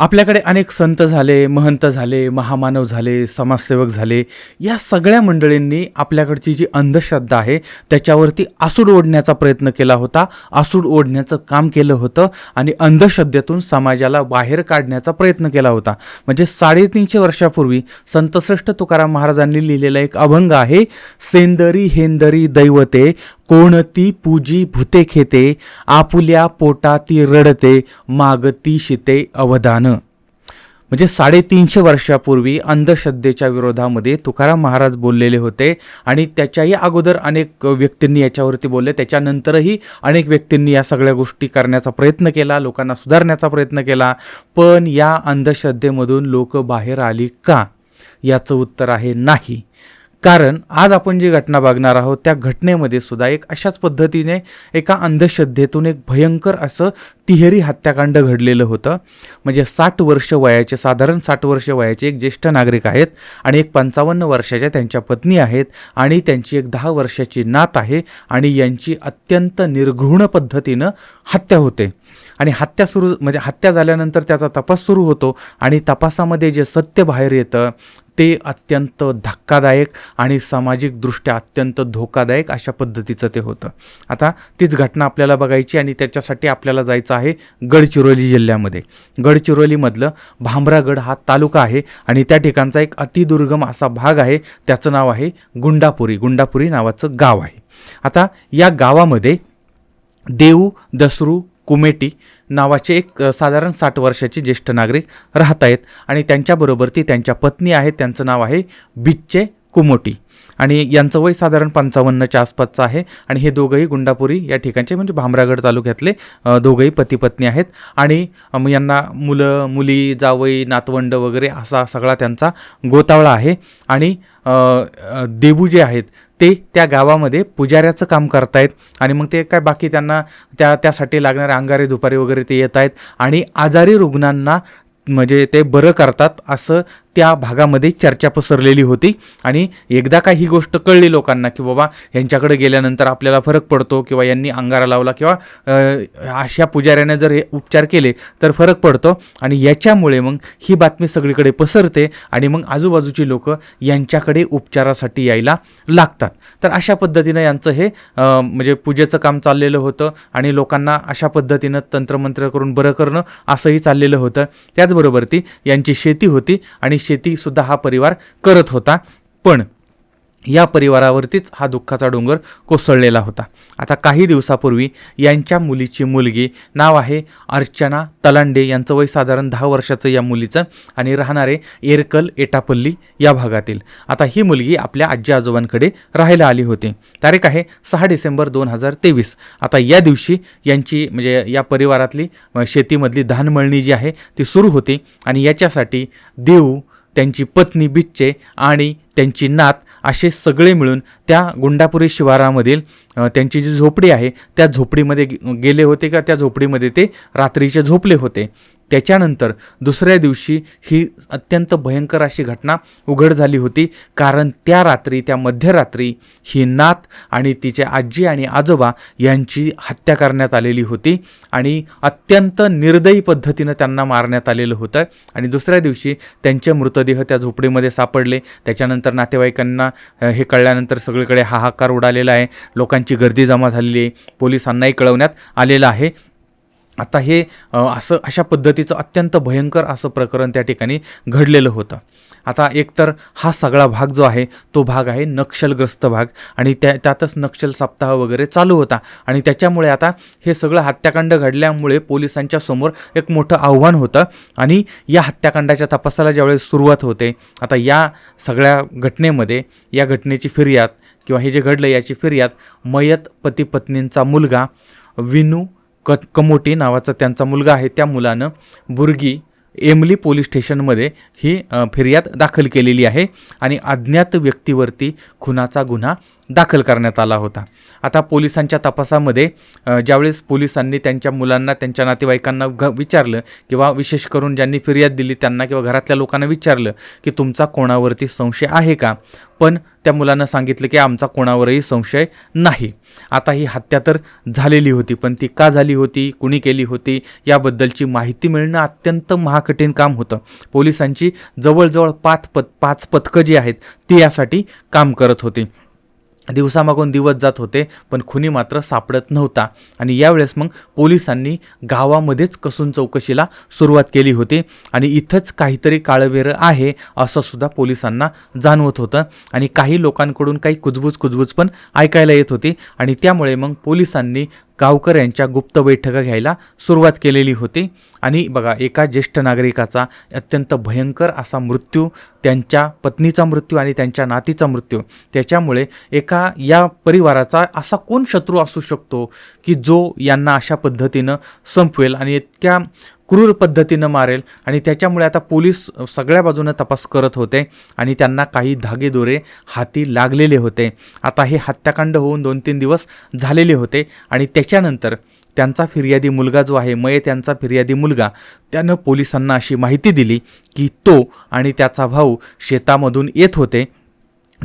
आपल्याकडे अनेक संत झाले महंत झाले महामानव झाले समाजसेवक झाले. या सगळ्या मंडळींनी आपल्याकडची जी अंधश्रद्धा आहे त्याच्यावरती आसूड ओढण्याचा प्रयत्न केला होता. आसूड ओढण्याचं काम केलं होतं आणि अंधश्रद्धेतून समाजाला बाहेर काढण्याचा प्रयत्न केला होता. म्हणजे साडेतीनशे वर्षापूर्वी संतश्रेष्ठ तुकाराम महाराजांनी लिहिलेला एक अभंग आहे सेंदरी हेंदरी दैवते कोणती पूजी भूते खेते आपुल्या पोटाती रडते मागती शिते अवदान म्हणजे साडेतीनशे वर्षापूर्वी अंधश्रद्धेच्या विरोधामध्ये तुकाराम महाराज बोललेले होते आणि त्याच्याही अगोदर अनेक व्यक्तींनी याच्यावरती बोलले. त्याच्यानंतरही अनेक व्यक्तींनी या सगळ्या गोष्टी करण्याचा प्रयत्न केला लोकांना सुधारण्याचा प्रयत्न केला. पण या अंधश्रद्धेमधून लोक बाहेर आली का? याचं उत्तर आहे नाही. कारण आज आपण जी घटना बघणार आहोत त्या घटनेमध्ये सुद्धा एक अशाच पद्धतीने एका अंधश्रद्धेतून एक भयंकर असं तिहेरी हत्याकांड घडलेलं होतं. म्हणजे साठ वर्ष वयाचे साधारण साठ वर्ष वयाचे एक ज्येष्ठ नागरिक आहेत आणि एक पंचावन्न वर्षाच्या त्यांच्या पत्नी आहेत आणि त्यांची एक दहा वर्षाची नात आहे आणि यांची अत्यंत निर्घृण पद्धतीनं हत्या होते. आणि हत्या सुरू म्हणजे हत्या झाल्यानंतर त्याचा तपास सुरू होतो आणि तपासामध्ये जे सत्य बाहेर येतं ते अत्यंत धक्कादायक आणि सामाजिकदृष्ट्या अत्यंत धोकादायक अशा पद्धतीचं ते होतं. आता तीच घटना आपल्याला बघायची आणि त्याच्यासाठी आपल्याला जायचं आहे गडचिरोली जिल्ह्यामध्ये. गडचिरोलीमधलं भामरागड हा तालुका आहे आणि त्या ठिकाणचा एक अतिदुर्गम असा भाग आहे त्याचं नाव आहे गुंडापुरी. गुंडापुरी नावाचं गाव आहे. आता या गावामध्ये देऊ दसरू कुमेटी नावाचे एक साधारण साठ वर्षाचे ज्येष्ठ नागरिक राहत आहेत आणि त्यांच्याबरोबर ती त्यांच्या पत्नी आहेत. त्यांचं नाव आहे बिच्चे कुमोटी. आणि यांचं वय साधारण पंचावन्नच्या आसपासचं आहे. आणि हे दोघंही गुंडापुरी या ठिकाणचे म्हणजे भामरागड तालुक्यातले दोघंही पती पत्नी आहेत. आणि मग यांना मुलं मुली जावई नातवंड वगैरे असा सगळा त्यांचा गोतावळा आहे. आणि देबू जे आहेत ते त्या गावामध्ये पुजाऱ्याचं काम करतायत. आणि मग ते काय बाकी त्यांना त्या त्यासाठी लागणारे अंगारे दुपारी वगैरे ते येत आहेत आणि आजारी रुग्णांना म्हणजे ते बरं करतात असं त्या भागामध्ये चर्चा पसरलेली होती. आणि एकदा का ही गोष्ट कळली लोकांना की बाबा यांच्याकडे गेल्यानंतर आपल्याला फरक पडतो किंवा यांनी अंगारा लावला किंवा अशा पुजाऱ्याने जर हे उपचार केले तर फरक पडतो. आणि याच्यामुळे मग ही बातमी सगळीकडे पसरते आणि मग आजूबाजूची लोक यांच्याकडे उपचारासाठी यायला लागतात. तर अशा पद्धतीनं यांचं हे म्हणजे पूजेचं काम चाललेलं होतं आणि लोकांना अशा पद्धतीनं तंत्रमंत्र करून बरं करणं असंही चाललेलं होतं. त्याचबरोबर ती यांची शेती होती आणि शेतीसुद्धा हा परिवार करत होता. पण या परिवारावरतीच हा दुःखाचा डोंगर कोसळलेला होता. आता काही दिवसापूर्वी यांच्या मुलीची मुलगी नाव आहे अर्चना तलांडे. यांचं वय साधारण दहा वर्षाचं या मुलीचं आणि राहणारे एरकल एटापल्ली या भागातील. आता ही मुलगी आपल्या आजी आजोबांकडे राहायला आली होती. तारीख आहे सहा डिसेंबर दोन हजार तेवीस. आता या दिवशी यांची म्हणजे या परिवारातली शेतीमधली धानमळणी जी आहे ती सुरू होती आणि याच्यासाठी देऊ त्यांची पत्नी बिच्चे आणि त्यांची नात असे सगळे मिळून त्या गुंडापुरी शिवारामधील त्यांची जी झोपडी आहे त्या झोपडीमध्ये गेले होते का? त्या झोपडीमध्ये ते रात्रीचे झोपले होते. त्याच्यानंतर दुसऱ्या दिवशी ही अत्यंत भयंकर अशी घटना उघड झाली होती. कारण त्या रात्री त्या मध्यरात्री ही नात आणि तिचे आजी आणि आजोबा यांची हत्या करण्यात आलेली होती आणि अत्यंत निर्दयी पद्धतीनं त्यांना मारण्यात आलेलं होतं. आणि दुसऱ्या दिवशी त्यांचे मृतदेह त्या झोपडीमध्ये सापडले. त्याच्यानंतर नातेवाईकांना हे कळल्यानंतर सगळीकडे हाहाकार उडालेला आहे. लोकांची गर्दी जमा झालेली आहे. पोलिसांनाही कळवण्यात आलेलं आहे. आता हे असं अशा पद्धतीचं अत्यंत भयंकर असं प्रकरण त्या ठिकाणी घडलेलं होतं. आता एकतर हा सगळा भाग जो आहे तो भाग आहे नक्षलग्रस्त भाग आणि त्या त्यातच नक्षल सप्ताह वगैरे चालू होता आणि त्याच्यामुळे आता हे सगळं हत्याकांड घडल्यामुळे पोलिसांच्या समोर एक मोठं आव्हान होतं आणि या हत्याकांडाच्या तपासाला ज्यावेळेस सुरुवात होते आता या सगळ्या घटनेमध्ये या घटनेची फिर्याद किंवा हे जे घडलं याची फिर्याद मयत पती पत्नींचा मुलगा विनू क कमोटी नावाचा त्यांचा मुलगा आहे. त्या मुलानं बुर्गी एमली पोलीस स्टेशनमध्ये ही फिर्याद दाखल केलेली आहे आणि अज्ञात व्यक्तीवरती खुनाचा गुन्हा दाखल करण्यात आला होता. आता पोलिसांच्या तपासामध्ये ज्यावेळेस पोलिसांनी त्यांच्या मुलांना त्यांच्या नातेवाईकांना घ विचारलं किंवा विशेष करून ज्यांनी फिर्याद दिली त्यांना किंवा घरातल्या लोकांना विचारलं की तुमचा कोणावरती संशय आहे का? पण त्या मुलांना सांगितलं की आमचा कोणावरही संशय नाही. आता ही हत्या तर झालेली होती पण ती का झाली होती? कुणी केली होती? याबद्दलची माहिती मिळणं अत्यंत महाकठीण काम होतं. पोलिसांची जवळजवळ पाच पत पाच पथकं जी आहेत ती यासाठी काम करत होती. दिवसामागून दिवस जात होते पण खुनी मात्र सापडत नव्हता. आणि यावेळेस मग पोलिसांनी गावामध्येच कसून चौकशीला सुरुवात केली होती. आणि इथंच काहीतरी काळवेरं आहे असं सुद्धा पोलिसांना जाणवत होतं. आणि काही लोकांकडून काही कुजबूज कुजबूज पण ऐकायला येत होती. आणि त्यामुळे मग पोलिसांनी गावकर यांच्या गुप्त बैठका घ्यायला सुरुवात केलेली होती. आणि बघा एका ज्येष्ठ नागरिकाचा अत्यंत भयंकर असा मृत्यू त्यांच्या पत्नीचा मृत्यू आणि त्यांच्या नातीचा मृत्यू. त्याच्यामुळे एका या परिवाराचा असा कोण शत्रू असू शकतो की जो यांना अशा पद्धतीनं संपवेल? आणि इतक्या क्रूर पद्धतीनं मारेल आणि त्याच्यामुळे आता पोलीस सगळ्या बाजूनं तपास करत होते आणि त्यांना काही धागेदोरे हाती लागलेले होते. आता हे हत्याकांड होऊन दोन तीन दिवस झालेले होते आणि त्याच्यानंतर त्यांचा फिर्यादी मुलगा जो आहे मये त्यांचा फिर्यादी मुलगा त्यानं पोलिसांना अशी माहिती दिली की तो आणि त्याचा भाऊ शेतामधून येत होते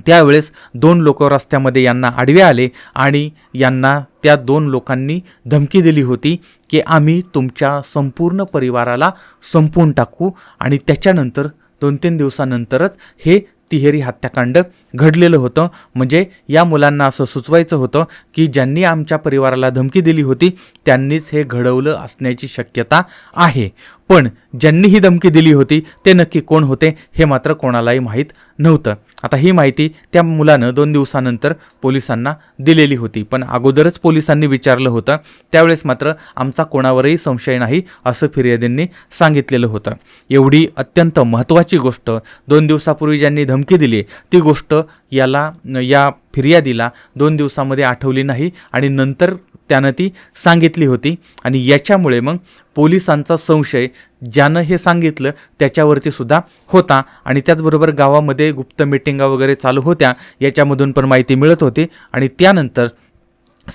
त्यावेळेस दोन लोक रस्त्यामध्ये यांना आडवे आले आणि यांना त्या दोन लोकांनी धमकी दिली होती की आम्ही तुमच्या संपूर्ण परिवाराला संपवून टाकू आणि त्याच्यानंतर दोन तीन दिवसानंतरच हे तिहेरी हत्याकांड घडलेलं होतं. म्हणजे या मुलांना असं सुचवायचं होतं की ज्यांनी आमच्या परिवाराला धमकी दिली होती त्यांनीच हे घडवलं असण्याची शक्यता आहे. पण ज्यांनी ही धमकी दिली होती ते नक्की कोण होते हे मात्र कोणालाही माहीत नव्हतं. आता ही माहिती त्या मुलानं दोन दिवसानंतर पोलिसांना दिलेली होती. पण अगोदरच पोलिसांनी विचारलं होतं. त्यावेळेस मात्र आमचा कोणावरही संशय नाही असं फिर्यादींनी सांगितलेलं होतं. एवढी अत्यंत महत्त्वाची गोष्ट दोन दिवसापूर्वी ज्यांनी धमकी दिली ती गोष्ट याला या फिर्यादीला दोन दिवसामध्ये आठवली नाही आणि नंतर त्यानं ती सांगितली होती. आणि याच्यामुळे मग पोलिसांचा संशय ज्यानं हे सांगितलं त्याच्यावरती सुद्धा होता. आणि त्याचबरोबर गावामध्ये गुप्त मिटिंगा वगैरे चालू होत्या याच्यामधून पण माहिती मिळत होती. आणि त्यानंतर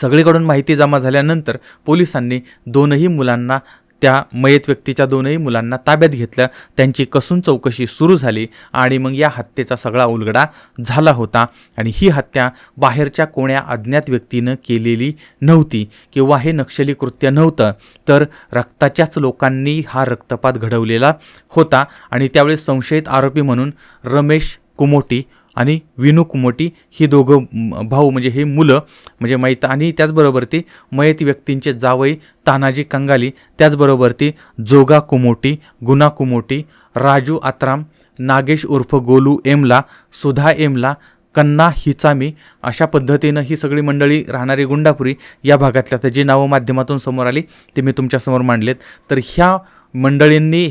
सगळीकडून माहिती जमा झाल्यानंतर पोलिसांनी दोनही मुलांना त्या मयत व्यक्तीच्या दोनही मुलांना ताब्यात घेतलं. त्यांची कसून चौकशी सुरू झाली आणि मग या हत्येचा सगळा उलगडा झाला होता. आणि ही हत्या बाहेरच्या कोण्या अज्ञात व्यक्तीनं केलेली नव्हती किंवा हे नक्षली कृत्य नव्हतं तर रक्ताच्याच लोकांनी हा रक्तपात घडवलेला होता. आणि त्यावेळेस संशयित आरोपी म्हणून रमेश कुमोटी आणि विनू कुमोटी ही दोघं भाऊ म्हणजे हे मुलं म्हणजे मैत आणि त्याचबरोबर ती मयत व्यक्तींचे जावई तानाजी कंगाली त्याचबरोबर ती जोगा कुमोटी गुना कुमोटी राजू आत्राम नागेश उर्फ गोलू एमला सुधा एमला कन्ना हिचामी अशा पद्धतीनं ही सगळी मंडळी राहणारी गुंडापुरी या भागातल्या. तर जी नावं माध्यमातून समोर आली ते मी तुमच्यासमोर मांडलेत. तर ह्या मंडळींनी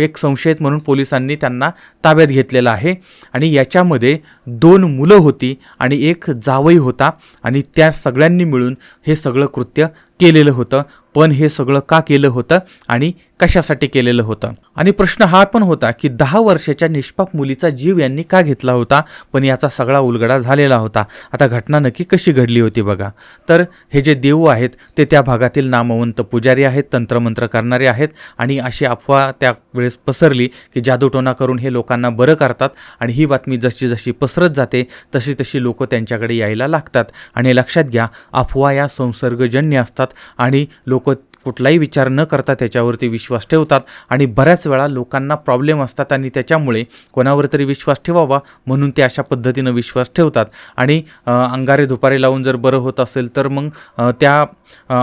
एक संशयित म्हणून पोलिसांनी त्यांना ताब्यात घेतलेलं आहे. आणि याच्यामध्ये दोन मुलं होती आणि एक जावई होता. आणि त्या सगळ्यांनी मिळून हे सगळं कृत्य केलेलं होतं पण हे सगळं का केलं होतं आणि कशासाठी केलेलं होतं? आणि प्रश्न हा पण होता की दहा वर्षाच्या निष्पाप मुलीचा जीव यांनी का घेतला होता? पण याचा सगळा उलगडा झालेला होता. आता घटना नक्की कशी घडली होती बघा. तर हे जे देऊ आहेत ते त्या भागातील नामवंत पुजारी आहेत तंत्रमंत्र करणारे आहेत आणि अशी अफवा त्यावेळेस पसरली की जादूटोना करून हे लोकांना बरं करतात आणि ही बातमी जशी जशी पसरत जाते तशी तशी लोक त्यांच्याकडे यायला लागतात. आणि लक्षात घ्या अफवा या संसर्गजन्य असतात. आणि लोक कुठलाही विचार न करता त्याच्यावरती विश्वास ठेवतात आणि बऱ्याच वेळा लोकांना प्रॉब्लेम असतात आणि त्याच्यामुळे कोणावर तरी विश्वास ठेवावा म्हणून ते अशा पद्धतीनं विश्वास ठेवतात. आणि अंगारे धुपारे लावून जर बरं होत असेल तर मग त्या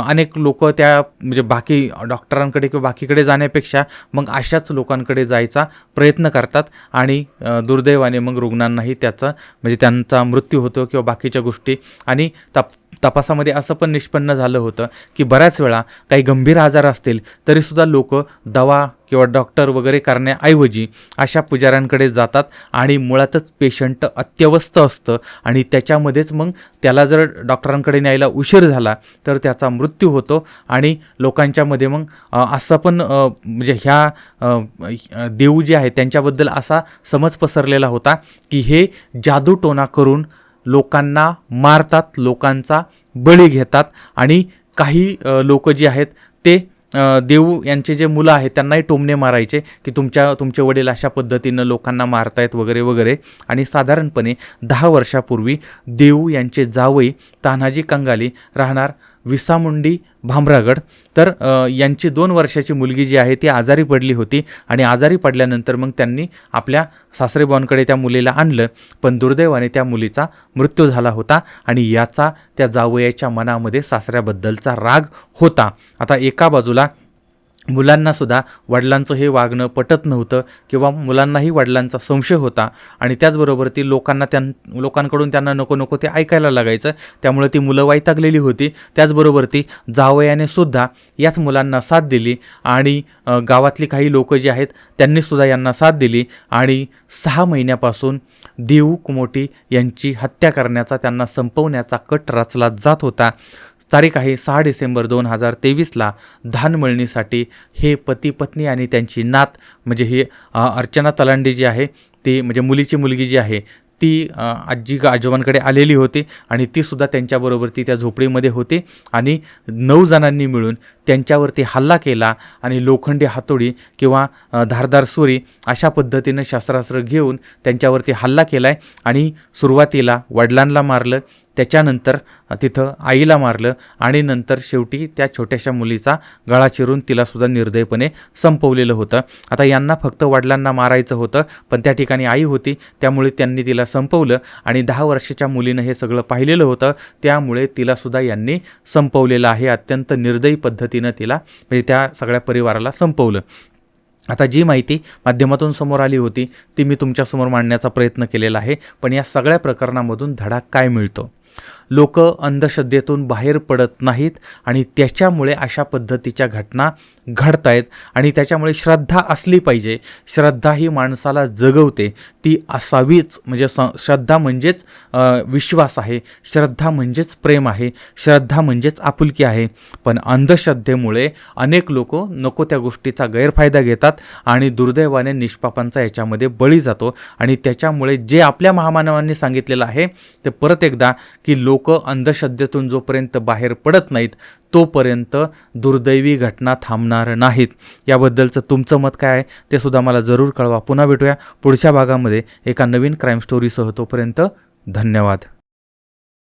अनेक लोक त्या म्हणजे बाकी डॉक्टरांकडे किंवा बाकीकडे जाण्यापेक्षा मग अशाच लोकांकडे जायचा प्रयत्न करतात आणि दुर्दैवाने मग रुग्णांनाही त्याचा म्हणजे त्यांचा मृत्यू होतो किंवा बाकीच्या गोष्टी आणि तप तपासामध्ये असं पण निष्पन्न झालं होतं की बऱ्याच वेळा काही गंभीर आजार असतील तरीसुद्धा लोक दवा किंवा डॉक्टर वगैरे करण्याऐवजी अशा पुजाऱ्यांकडे जातात आणि मुळातच पेशंट अत्यवस्थ असतं आणि त्याच्यामध्येच मग त्याला जर डॉक्टरांकडे न्यायला उशीर झाला तर त्याचा मृत्यू होतो आणि लोकांच्यामध्ये मग असं पण म्हणजे ह्या देऊ जे आहेत त्यांच्याबद्दल असा समज पसरलेला होता की हे जादूटोना करून लोकांना मारतात लोकांचा बळी घेतात आणि काही लोक जे आहेत ते देऊ यांचे जे मुलं आहेत त्यांनाही टोमणे मारायचे की तुमच्या तुमचे वडील अशा पद्धतीनं लोकांना मारतायत वगैरे वगैरे. आणि साधारणपणे दहा वर्षापूर्वी देऊ यांचे जावई तान्हाजी कंगाली राहणार विसामुंडी भामरागड. तर यांची दोन वर्षाची मुलगी जी आहे ती आजारी पडली होती आणि आजारी पडल्यानंतर मग त्यांनी आपल्या सासरेबावांकडे त्या मुलीला आणलं. पण दुर्दैवाने त्या मुलीचा मृत्यू झाला होता आणि याचा त्या जावयाच्या मनामध्ये सासऱ्याबद्दलचा राग होता. आता एका बाजूला मुलांनासुद्धा वडिलांचं हे वागणं पटत नव्हतं किंवा मुलांनाही वडिलांचा संशय होता. आणि त्याचबरोबर ती लोकांना त्यां लोकांकडून त्यांना नको नको ते ऐकायला लागायचं. त्यामुळे ती मुलं वैतागलेली होती. त्याचबरोबर ती जावयाने सुद्धा याच मुलांना साथ दिली आणि गावातली काही लोक जी आहेत त्यांनीसुद्धा यांना साथ दिली आणि सहा महिन्यापासून देऊ कुमोटी यांची हत्या करण्याचा त्यांना संपवण्याचा कट रचला जात होता. तारीख आहे सहा डिसेंबर दोन हजार तेवीसला धान मळणीसाठी हे पती पत्नी आणि त्यांची नात म्हणजे हे अर्चना तलांडे जी आहे ती म्हणजे मुलीची मुलगी जी आहे ती आजी आजोबांकडे आलेली होती आणि तीसुद्धा त्यांच्याबरोबर ती त्या झोपडीमध्ये होती आणि नऊ जणांनी मिळून त्यांच्यावरती हल्ला केला आणि लोखंडी हातोडी किंवा धारदार सुरी अशा पद्धतीनं शस्त्रास्त्र घेऊन त्यांच्यावरती हल्ला केला आहे आणि सुरुवातीला वडिलांना मारलं त्याच्यानंतर तिथं आईला मारलं आणि नंतर शेवटी त्या छोट्याशा मुलीचा गळा चिरून तिलासुद्धा निर्दयपणे संपवलेलं होतं. आता यांना फक्त वडिलांना मारायचं होतं पण त्या ठिकाणी आई होती त्यामुळे त्यांनी तिला संपवलं आणि दहा वर्षाच्या मुलीनं हे सगळं पाहिलेलं होतं. त्यामुळे तिलासुद्धा यांनी संपवलेलं आहे अत्यंत निर्दयी पद्धतीनं तिला म्हणजे त्या सगळ्या परिवाराला संपवलं. आता जी माहिती माध्यमातून समोर आली होती ती मी तुमच्यासमोर मांडण्याचा प्रयत्न केलेला आहे पण या सगळ्या प्रकरणामधून धडा काय मिळतो? लोक अंधश्रद्धेतून बाहेर पडत नाहीत आणि त्याच्यामुळे अशा पद्धतीच्या घटना घडत आहेत आणि त्याच्यामुळे श्रद्धा असली पाहिजे. श्रद्धा ही माणसाला जगवते. ती असावीच. म्हणजे स श्रद्धा म्हणजेच विश्वास आहे. श्रद्धा म्हणजेच प्रेम आहे. श्रद्धा म्हणजेच आपुलकी आहे. पण अंधश्रद्धेमुळे अनेक लोक नको त्या गोष्टीचा गैरफायदा घेतात आणि दुर्दैवाने निष्पापांचा याच्यामध्ये बळी जातो. आणि त्याच्यामुळे जे आपल्या महामानवांनी सांगितलेलं आहे ते परत एकदा की लोक लोक अंधश्रद्धेतून जोपर्यंत बाहेर पडत नाहीत तोपर्यंत दुर्दैवी घटना थांबणार नाहीत. याबद्दलचं तुमचं मत काय आहे ते सुद्धा मला जरूर कळवा. पुन्हा भेटूया पुढच्या भागामध्ये एका नवीन क्राईम स्टोरीसह तोपर्यंत धन्यवाद.